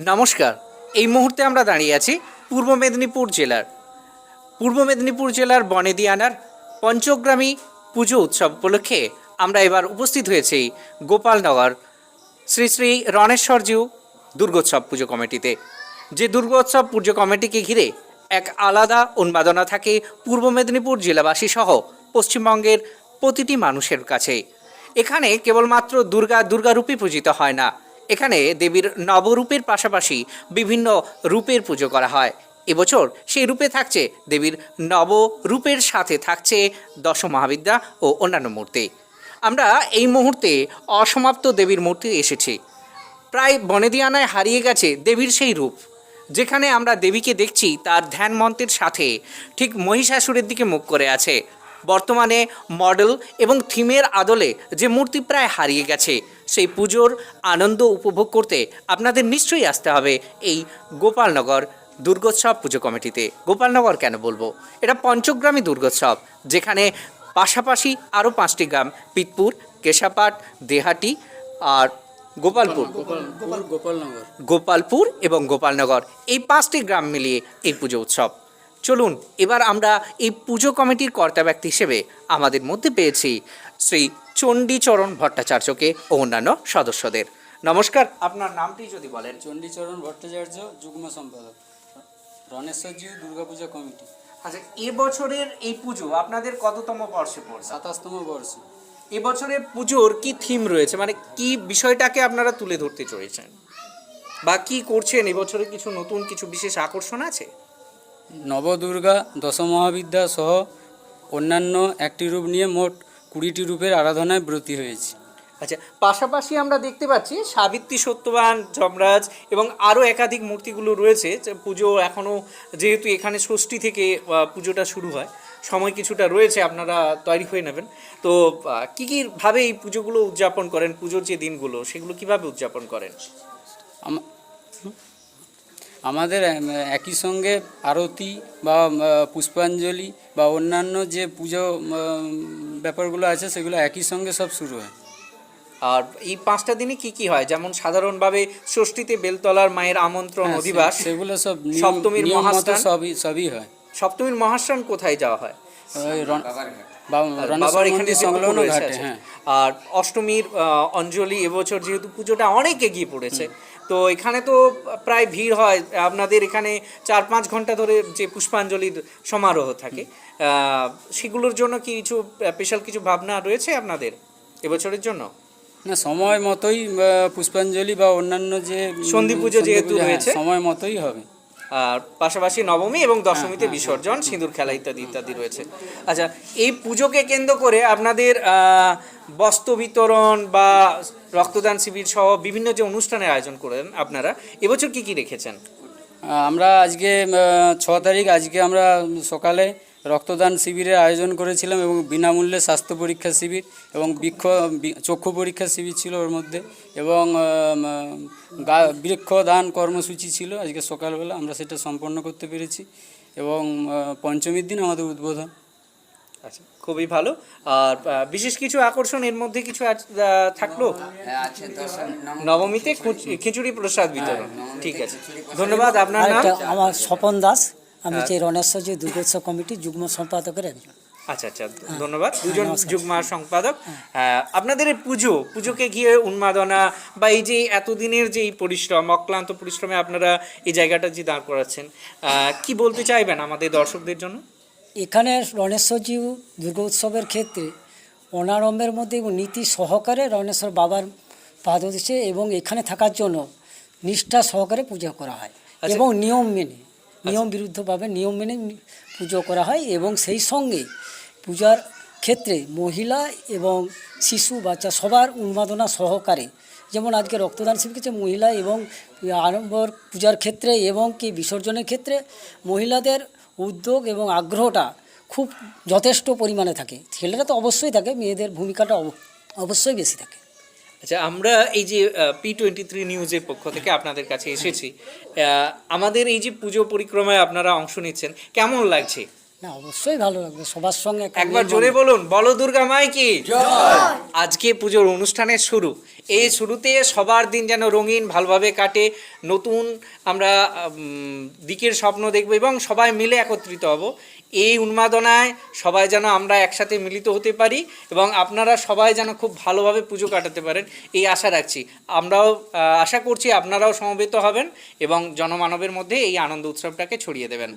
নমস্কার। এই মুহূর্তে আমরা দাঁড়িয়ে আছি পূর্ব মেদিনীপুর জেলার। পূর্ব মেদিনীপুর জেলার বনেদিয়ানার পঞ্চগ্রামী পুজো উৎসব উপলক্ষে আমরা এবার উপস্থিত হয়েছি গোপালনগর শ্রী শ্রী রণেশ্বরজিউ দুর্গোৎসব পুজো কমিটিতে। যে দুর্গোৎসব পুজো কমিটিকে ঘিরে এক আলাদা উন্মাদনা থাকে পূর্ব মেদিনীপুর জেলাবাসী সহ পশ্চিমবঙ্গের প্রতিটি মানুষের কাছে। এখানে কেবলমাত্র দুর্গা দুর্গারূপী পূজিত হয় না এখানে দেবীর নবরূপের পাশাপাশি বিভিন্ন রূপের পুজো করা হয়। এবছর সেই রূপে থাকছে দেবীর নবরূপের সাথে থাকছে দশ মহাবিদ্যা ও অন্যান্য মূর্তি। আমরা এই মুহূর্তে অসমাপ্ত দেবীর মূর্তি এসেছি। প্রায় বনেদিয়ানায় হারিয়ে গেছে দেবীর সেই রূপ। যেখানে আমরা দেবীকে দেখছি তার ধ্যান মন্ত্রের সাথে, ঠিক মহিষাসুরের দিকে মুখ করে আছে। বর্তমানে মডেল এবং থিমের আদলে যে মূর্তি প্রায় হারিয়ে গেছে সেই পুজোর আনন্দ উপভোগ করতে আপনাদের নিশ্চয়ই আসতে হবে এই গোপালনগর দুর্গোৎসব পুজো কমিটিতে। গোপালনগর কেন বলব? এটা পঞ্চগ্রামী দুর্গোৎসব যেখানে পাশাপাশি আরও পাঁচটি গ্রাম পিতপুর কেশাপাট দেহাটি আর গোপালপুর। গোপাল গোপালনগর। গোপালপুর এবং গোপালনগর এই পাঁচটি গ্রাম মিলিয়ে এই পুজো উৎসব। চলুন এবার আমরা এই পুজো কমিটির কর্তা ব্যক্তি হিসেবে আমাদের মধ্যে পেয়েছি শ্রী চণ্ডীচরণ ভট্টাচার্যকে ও অন্যান্য সদস্যদের। নমস্কার আপনার নামটি যদি বলেন। চণ্ডীচরণ ভট্টাচার্য যুগ্ম সম্পাদক রণেশ্বরজিউ দুর্গাপূজা কমিটি। আচ্ছা এবছরের এই পুজো আপনাদের কততম বর্ষে পড়ছে সাতাশতম বর্ষ। এবছরের পুজোর কি থিম রয়েছে? মানে কি বিষয়টাকে আপনারা তুলে ধরতে চলেছেন? বা কি করছেন? এবছরে কিছু নতুন কিছু বিশেষ আকর্ষণ আছে? নবদুর্গা দশমহাবিদ্যা সহ অন্যান্য একটি রূপ নিয়ে মোট কুড়িটি রূপের আরাধনায় ব্রতী হয়েছে। আচ্ছা পাশাপাশি আমরা দেখতে পাচ্ছি সাবিত্রী সত্যবান যমরাজ এবং আরও একাধিক মূর্তিগুলো রয়েছে। পুজো এখনও যেহেতু এখানে ষষ্ঠী থেকে পুজোটা শুরু হয় সময় কিছুটা রয়েছে আপনারা তৈরি হয়ে নেবেন। তো কী কি কি এই পুজোগুলো উদযাপন করেন? পুজোর যে দিনগুলো সেগুলো কীভাবে উদযাপন করেন? আমাদের একই সঙ্গে আরতি বা পুষ্পাঞ্জলি বা অন্যান্য যে পুজো ব্যাপারগুলো আছে সেগুলো একই সঙ্গে সব শুরু হয়। আর এই পাঁচটা দিনে কি কি হয়? যেমন সাধারণভাবে ষষ্ঠীতে বেলতলার মায়ের আমন্ত্রণ হ্যাঁ, অধিবাস সেগুলো সব সপ্তমীর মহাস্থান? সবই সবই হয়। সপ্তমীর মহাস্থান কোথায় যাওয়া হয়? বাবার এখানে সংলগ্ন ঘাটে হ্যাঁ। আর অষ্টমীর আহ, অঞ্জলি এবছর যেহেতু পুজোটা অনেক এগিয়ে পড়েছে তো এখানে তো প্রায় ভিড় হয়। আপনাদের এখানে চার পাঁচ ঘণ্টা ধরে যে পুষ্পাঞ্জলির সমারোহ থাকে আহ, সেগুলোর জন্য কি কিছু স্পেশাল কিছু ভাবনা রয়েছে আপনাদের এবছরের জন্য? না সময় মতোই পুষ্পাঞ্জলি বা অন্যান্য যে সন্ধি পুজো যেহেতু হ্যাঁ, রয়েছে। সময় মতোই হবে। আর পাশাপাশি নবমী এবং দশমীতে বিসর্জন সিঁদুর খেলা ইত্যাদি ইত্যাদি রয়েছে। আচ্ছা এই পুজোকে কেন্দ্র করে আপনাদের বস্ত্র বিতরণ বা রক্তদান শিবির সহ বিভিন্ন যে অনুষ্ঠানের আয়োজন করেন আপনারা এবছর কি কি রেখেছেন? আমরা আজকে ছ তারিখ, আজকে আমরা সকালে রক্তদান শিবিরের আয়োজন করেছিলাম এবং বিনামূল্যে স্বাস্থ্য পরীক্ষা শিবির এবং বৃক্ষ চক্ষু পরীক্ষা শিবির ছিল ওর মধ্যে এবং বৃক্ষদান কর্মসূচি ছিল। আজকে সকালবেলা আমরা সেটা সম্পন্ন করতে পেরেছি এবং পঞ্চমীর দিন আমাদের উদ্বোধন। আচ্ছা খুবই ভালো। আর বিশেষ কিছু আকর্ষণ এর মধ্যে কিছু থাকল? নবমীতে খিচুড়ি। প্রসাদ বিতরণ। ঠিক আছে। ধন্যবাদ আপনার নাম? আমার স্বপন দাস আমি হচ্ছে রণেশ্বরজি দুর্গোৎসব কমিটি যুগ্ম সম্পাদকের একজন। আচ্ছা আচ্ছা ধন্যবাদ। দুজন যুগ্ম সম্পাদক। হ্যাঁ, আপনাদের এই পুজো পুজোকে ঘিরে উন্মাদনা বা এই যে এতদিনের যে পরিশ্রম অক্লান্ত পরিশ্রমে আপনারা এই জায়গাটা যে দাঁড় করাচ্ছেন আহ, কি বলতে চাইবেন আমাদের দর্শকদের জন্য? এখানে রণেশ্বরজি দুর্গোৎসবের ক্ষেত্রে অনারম্ভের মধ্যে এবং নীতি সহকারে রণেশ্বর বাবার পাদদেশে এবং এখানে থাকার জন্য নিষ্ঠা সহকারে পূজা করা হয় আচ্ছা। এবং নিয়ম মেনে নিয়ম বিরুদ্ধভাবে নিয়ম মেনে পুজো করা হয় এবং সেই সঙ্গে পূজার ক্ষেত্রে মহিলা এবং শিশু বাচ্চা সবার উন্মাদনা সহকারে যেমন আজকে রক্তদান শিবির মহিলা এবং আড়ম্বর পূজার ক্ষেত্রে এবং কি বিসর্জনের ক্ষেত্রে মহিলাদের উদ্যোগ এবং আগ্রহটা খুব যথেষ্ট পরিমাণে থাকে। ছেলেরা তো অবশ্যই থাকে, মেয়েদের ভূমিকাটা অব- অবশ্যই বেশি থাকে। আচ্ছা আমরা এই যে পি টোয়েন্টি থ্রি নিউজের পক্ষ থেকে আপনাদের কাছে এসেছি। আমাদের এই যে পুজো পরিক্রমায় আপনারা অংশ নিচ্ছেন, কেমন লাগছে? না অবশ্যই ভালো লাগবে সবার সঙ্গে একবার জোরে বলুন বলো দুর্গা মাই কি আজকে পুজোর অনুষ্ঠানের শুরু। এই শুরুতে সবার দিন যেন রঙিন ভালোভাবে কাটে। নতুন আমরা দিকের স্বপ্ন দেখব এবং সবাই মিলে একত্রিত হব। এই উন্মাদনায় সবাই যেন আমরা একসাথে মিলিত হতে পারি এবং আপনারা সবাই যেন খুব ভালোভাবে পুজো কাটাতে পারেন এই আশা রাখছি। আমরাও আশা করছি আপনারাও সমবেত হবেন এবং জনমানবের মধ্যে এই আনন্দ উৎসবটাকে ছড়িয়ে দেবেন।